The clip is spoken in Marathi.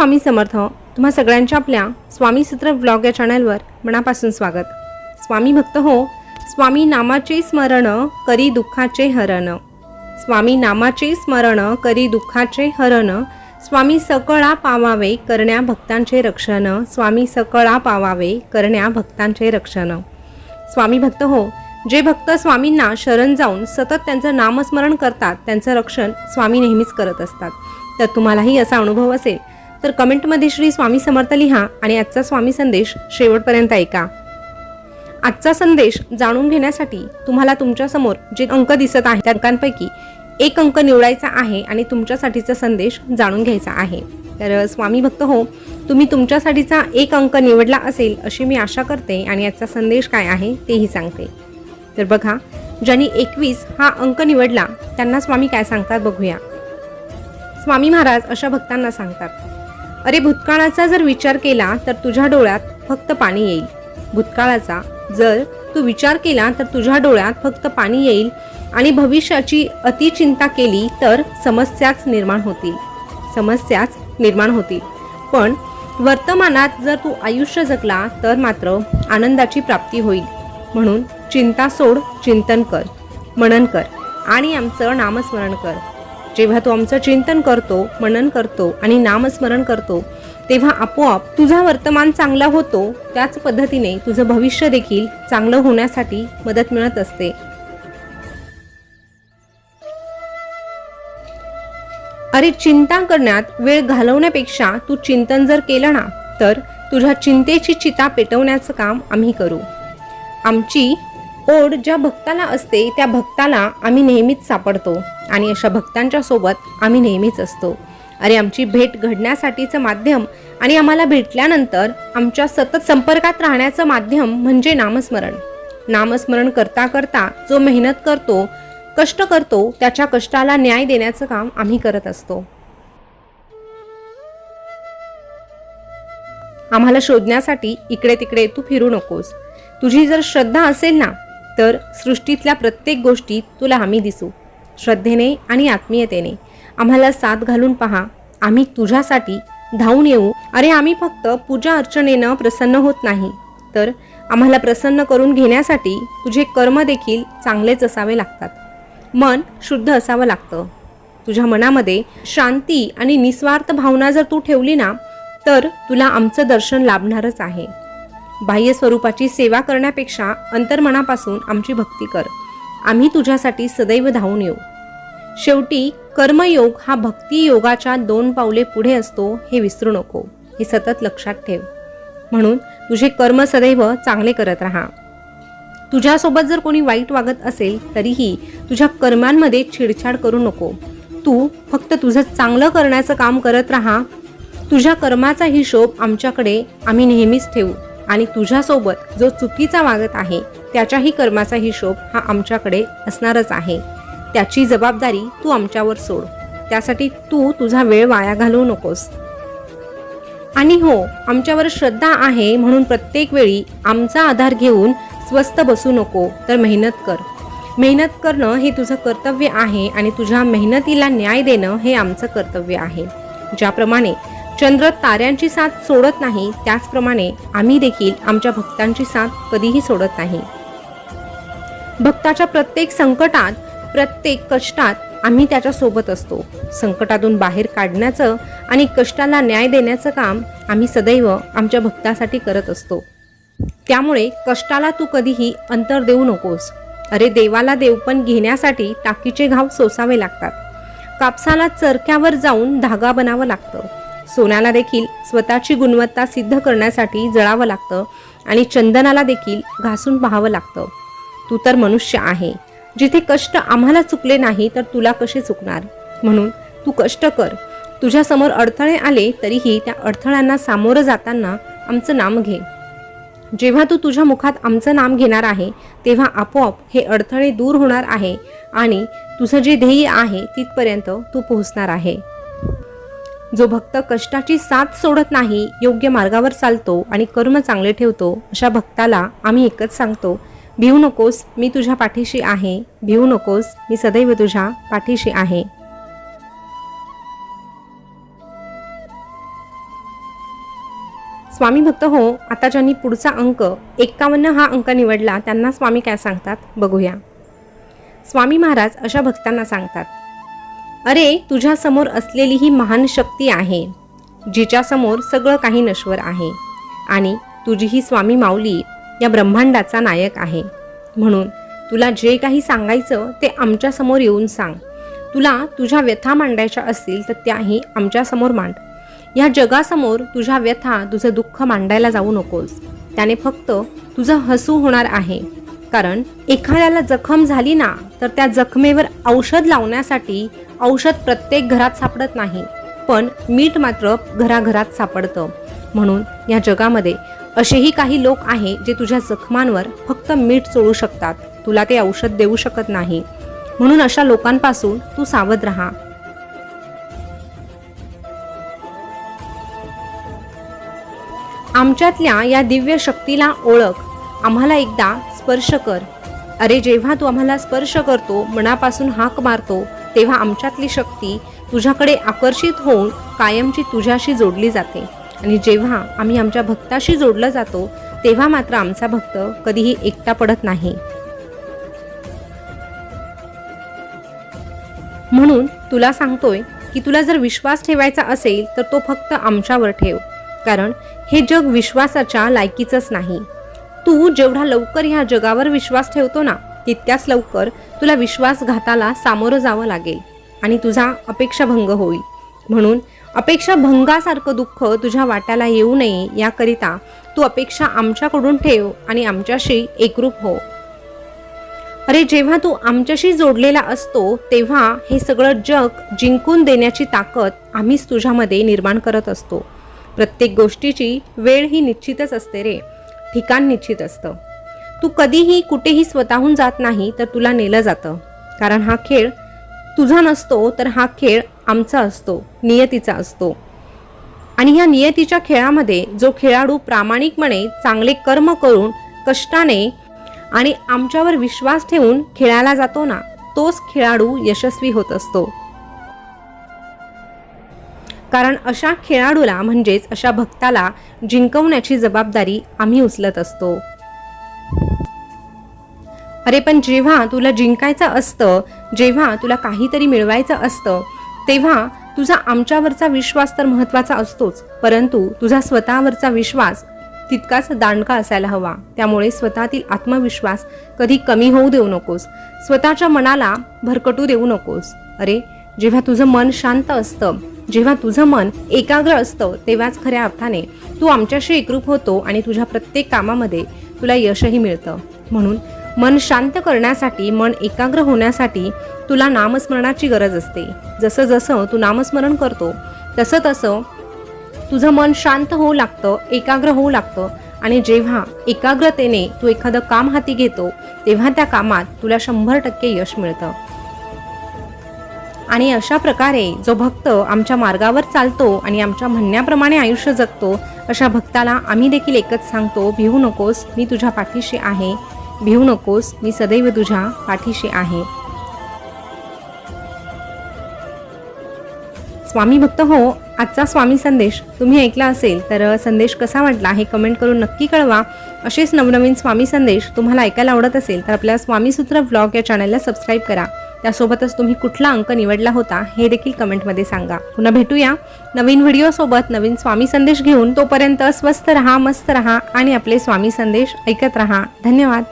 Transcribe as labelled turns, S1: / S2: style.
S1: स्वामी समर्थ तुम्हा सगळ्यांच्या आपल्या स्वामी सूत्र ब्लॉग या चॅनलवर मनापासून स्वागत. स्वामी भक्त हो स्वामी नामाचे स्मरण करी दुःखाचे हरण. स्वामी नामाचे स्मरण करी दुःखाचे हरण. स्वामी सकळा पावावे करण्या भक्तांचे रक्षण. स्वामी सकळा पावावे करण्या भक्तांचे रक्षण. स्वामी भक्त हो जे भक्त स्वामींना शरण जाऊन सतत त्यांचं नामस्मरण करतात त्यांचं रक्षण स्वामी नेहमीच करत असतात. तर तुम्हालाही असा अनुभव असेल तर कमेंटमध्ये श्री स्वामी समर्थ लिहा आणि आजचा स्वामी संदेश शेवटपर्यंत ऐका. आजचा संदेश जाणून घेण्यासाठी तुम्हाला तुमच्यासमोर जे अंक दिसत आहे त्या अंकांपैकी एक अंक निवडायचा आहे आणि तुमच्यासाठीचा संदेश जाणून घ्यायचा आहे. तर स्वामी भक्त हो तुम्ही तुमच्यासाठीचा एक अंक निवडला असेल अशी मी आशा करते आणि याचा संदेश काय आहे तेही सांगते. तर बघा ज्यांनी एकवीस हा अंक निवडला त्यांना स्वामी काय सांगतात बघूया. स्वामी महाराज अशा भक्तांना सांगतात अरे भूतकाळाचा जर विचार केला तर तुझ्या डोळ्यात फक्त पाणी येईल. भूतकाळाचा जर तू विचार केला तर तुझ्या डोळ्यात फक्त पाणी येईल आणि भविष्याची अतिचिंता केली तर समस्याच निर्माण होतील. समस्याच निर्माण होतील. पण वर्तमानात जर तू आयुष्य जगला तर मात्र आनंदाची प्राप्ती होईल. म्हणून चिंता सोड चिंतन कर मनन कर आणि आमचं नामस्मरण कर. जेव्हा तू आमचं चिंतन करतो मनन करतो आणि नामस्मरण करतो तेव्हा आपोआप तुझा वर्तमान चांगला होतो. त्याच पद्धतीने तुझं भविष्य देखील चांगलं होण्यासाठी मदत मिळत असते. अरे चिंता करण्यात वेळ घालवण्यापेक्षा तू चिंतन जर केलं ना तर तुझ्या चिंतेची चिता पेटवण्याचं काम आम्ही करू. आमची ओढ ज्या भक्ताला असते त्या भक्ताला आम्ही नेहमीच सापडतो आणि अशा भक्तांच्या सोबत आम्ही नेहमीच असतो. अरे आमची भेट घडण्यासाठीचं माध्यम आणि आम्हाला भेटल्यानंतर आमच्या सतत संपर्कात राहण्याचं माध्यम म्हणजे नामस्मरण. नामस्मरण करता करता जो मेहनत करतो कष्ट करतो त्याच्या कष्टाला न्याय देण्याचं काम आम्ही करत असतो. आम्हाला शोधण्यासाठी इकडे तिकडे तू फिरू नकोस. तुझी जर श्रद्धा असेल ना तर सृष्टीतल्या प्रत्येक गोष्टीत तुला आम्ही दिसू. श्रद्धेने आणि आत्मीयतेने. आम्हाला साथ घालून पहा. आम्ही तुझ्यासाठी धावून येऊ. अरे आम्ही फक्त पूजा अर्चनेनं प्रसन्न होत नाही. तर आम्हाला प्रसन्न करून घेण्यासाठी तुझे कर्म देखील चांगलेच असावे लागतात. मन शुद्ध असावं लागतं. तुझ्या मनामध्ये शांती आणि निस्वार्थ भावना जर तू ठेवली ना तर तुला आमचं दर्शन लाभणारच आहे. बाह्य स्वरूपाची सेवा करण्यापेक्षा अंतर्मनापासून आमची भक्ती कर. आम्ही तुझ्यासाठी सदैव धावून येऊ. शेवटी कर्मयोग हा भक्ती योगाच्या दोन पावले पुढे असतो हे विसरू नको. हे सतत लक्षात ठेव. म्हणून तुझे कर्म सदैव चांगले करत राहा. तुझ्यासोबत जर कोणी वाईट वागत असेल तरीही तुझ्या कर्मांमध्ये छेडछाड करू नको. तू फक्त तुझं चांगलं करण्याचं काम करत राहा. तुझ्या कर्माचा हिशोब आमच्याकडे आम्ही नेहमीच ठेवू. आणि तुझ्यासोबत जो चुकीचा वागत आहे त्याच्याही कर्माचा हिशोब हा आमच्याकडे असणारच आहे. त्याची जबाबदारी तू आमच्यावर सोड. त्यासाठी तू तुझा वेळ वाया घालवू नकोस. आणि हो आमच्यावर श्रद्धा आहे म्हणून प्रत्येक वेळी आमचा आधार घेऊन स्वस्त बसू नको तर मेहनत कर. मेहनत करणं हे तुझं कर्तव्य आहे आणि तुझ्या मेहनतीला न्याय देणं हे आमचं कर्तव्य आहे. ज्याप्रमाणे चंद्र ताऱ्यांची साथ सोडत नाही त्याचप्रमाणे आम्ही देखील आमच्या भक्तांची साथ कधीही सोडत नाही. भक्ताच्या प्रत्येक संकटात प्रत्येक कष्टात आम्ही त्याच्या सोबत असतो. संकटातून बाहेर काढण्याचं आणि कष्टाला न्याय देण्याचं काम आम्ही सदैव आमच्या भक्तासाठी करत असतो. त्यामुळे कष्टाला तू कधीही अंतर देऊ नकोस. अरे देवाला देवपण घेण्यासाठी टाकीचे घाव सोसावे लागतात. कापसाला चरक्यावर जाऊन धागा बनावं लागतं. सोन्याला देखील स्वतःची गुणवत्ता सिद्ध करण्यासाठी जळावं लागतं आणि चंदनाला देखील घासून पाहावं लागतं. तू तर मनुष्य आहे. जिथे कष्ट आम्हाला चुकले नाही तर तुला कसे चुकणार? म्हणून तू कष्ट कर. तुझ्यासमोर अडथळे आले तरीही त्या अडथळ्यांना सामोरं जाताना आमचं नाम घे. जेव्हा तू तुझ्या मुखात आमचं नाम घेणार आहे तेव्हा आपोआप हे अडथळे दूर होणार आहे आणि तुझं जे ध्येय आहे तिथपर्यंत तू पोहोचणार आहे. जो भक्त कष्टाची साथ सोडत नाही योग्य मार्गावर चालतो आणि कर्म चांगले ठेवतो अशा भक्ताला आम्ही एकच सांगतो भिवू नकोस मी तुझ्या पाठीशी आहे. भिवू नकोस मी सदैव तुझ्या पाठीशी आहे. स्वामी भक्त हो आता ज्यांनी पुढचा अंक एक्कावन्न हा अंक निवडला त्यांना स्वामी काय सांगतात? बघूया. स्वामी महाराज अशा भक्तांना सांगतात अरे तुझ्यासमोर असलेली ही महान शक्ती आहे जिच्यासमोर सगळं काही नश्वर आहे आणि तुझी ही स्वामी माऊली या ब्रह्मांडाचा नायक आहे. म्हणून तुला जे काही सांगायचं ते आमच्यासमोर येऊन सांग. तुला तुझ्या व्यथा मांडायच्या असतील तर त्याही आमच्यासमोर मांड. या जगासमोर तुझ्या व्यथा तुझं दुःख मांडायला जाऊ नकोस. त्याने फक्त तुझं हसू होणार आहे. कारण एखाद्याला जखम झाली ना तर त्या जखमेवर औषध लावण्यासाठी औषध प्रत्येक घरात सापडत नाही पण मीठ मात्र घराघरात सापडतं. म्हणून या जगामध्ये असेही काही लोक आहे जे तुझ्या जखमांवर फक्त मीठ चोळू शकतात. तुला ते औषध देऊ शकत नाही. म्हणून अशा लोकांपासून तू सावध राहा. आमच्यातल्या या दिव्य शक्तीला ओळख आम्हाला एकदा स्पर्श कर. अरे जेव्हा तू आम्हाला स्पर्श करतो मनापासून हाक मारतो तेव्हा आमच्यातली शक्ती तुझ्याकडे आकर्षित होऊन कायमची तुझ्याशी जोडली जाते. आणि जेव्हा आम्ही आमच्या भक्ताशी जोडलं जातो तेव्हा मात्र आमचा भक्त कधीही एकटा पडत नाही. म्हणून तुला सांगतोय की तुला जर विश्वास ठेवायचा असेल तर तो फक्त आमच्यावर ठेव. कारण हे जग विश्वासाच्या लायकीचंच नाही. तू जेवढा लवकर ह्या जगावर विश्वास ठेवतो ना तितक्याच लवकर तुला विश्वासघाताला सामोरं जावं लागेल आणि तुझा अपेक्षाभंग होईल. म्हणून अपेक्षा भंगासारखं दुःख तुझ्या वाट्याला येऊ नये याकरिता तू अपेक्षा आमच्याकडून ठेव आणि आमच्याशी एकरूप हो. अरे जेव्हा तू आमच्याशी जोडलेला असतो तेव्हा हे सगळं जग जिंकून देण्याची ताकद आम्हीच तुझ्यामध्ये निर्माण करत असतो. प्रत्येक गोष्टीची वेळ ही निश्चितच असते रे. ठिकाण निश्चित असतं. तू कधीही कुठेही स्वतःहून जात नाही तर तुला नेलं जातं. कारण हा खेळ तुझा नसतो तर हा खेळ आमचा असतो नियतीचा असतो. आणि ह्या नियतीच्या खेळामध्ये जो खेळाडू प्रामाणिकपणे चांगले कर्म करून कष्टाने आणि आमच्यावर विश्वास ठेवून खेळायला जातो ना तोच खेळाडू यशस्वी होत असतो. कारण अशा खेळाडूला म्हणजेच अशा भक्ताला जिंकवण्याची जबाबदारी आम्ही उचलत असतो. अरे पण जेव्हा तुला जिंकायचं असतं जेव्हा तुला काहीतरी मिळवायचं असतं तेव्हा तुझा आमच्यावरचा विश्वास तर महत्त्वाचा असतोच परंतु तुझा स्वतःवरचा विश्वास तितकाच दांडका असायला हवा. त्यामुळे स्वतःतील आत्मविश्वास कधी कमी होऊ देऊ नकोस. स्वतःच्या मनाला भरकटू देऊ नकोस. अरे जेव्हा तुझं मन शांत असतं जेव्हा तुझं मन एकाग्र असतं तेव्हाच खऱ्या अर्थाने तू आमच्याशी एकरूप होतो आणि तुझ्या प्रत्येक कामामध्ये तुला यशही मिळतं. म्हणून मन शांत करण्यासाठी मन एकाग्र होण्यासाठी तुला नामस्मरणाची गरज असते. जसं जसं तू नामस्मरण करतो तसं तसं तुझं मन शांत होऊ लागतं एकाग्र होऊ लागतं आणि जेव्हा एकाग्रतेने तू एखादं काम हाती घेतो तेव्हा त्या कामात तुला शंभर टक्के यश मिळतं. आणि अशा प्रकारे जो भक्त आमच्या मार्गावर चालतो आणि आमच्या म्हणण्याप्रमाणे आयुष्य जगतो अशा भक्ताला आम्ही देखील एकच सांगतो भिवू नकोस मी तुझ्या पाठीशी आहे. भिवू नकोस मी सदैव तुझ्या पाठीशी आहे. स्वामी भक्त हो आजचा स्वामी संदेश तुम्ही ऐकला असेल तर संदेश कसा वाटला हे कमेंट करून नक्की कळवा. असेच नवनवीन स्वामी संदेश तुम्हाला ऐकायला आवडत असेल तर आपल्या स्वामीसूत्र ब्लॉग या चॅनलला सबस्क्राईब करा. त्यासोबतच तुम्ही कुठला अंक निवडला होता हे देखील कमेंटमध्ये सांगा. पुन्हा भेटूया. नवीन व्हिडिओसोबत नवीन स्वामी संदेश घेऊन तोपर्यंत स्वस्थ रहा मस्त रहा आणि आपले स्वामी संदेश ऐकत रहा. धन्यवाद.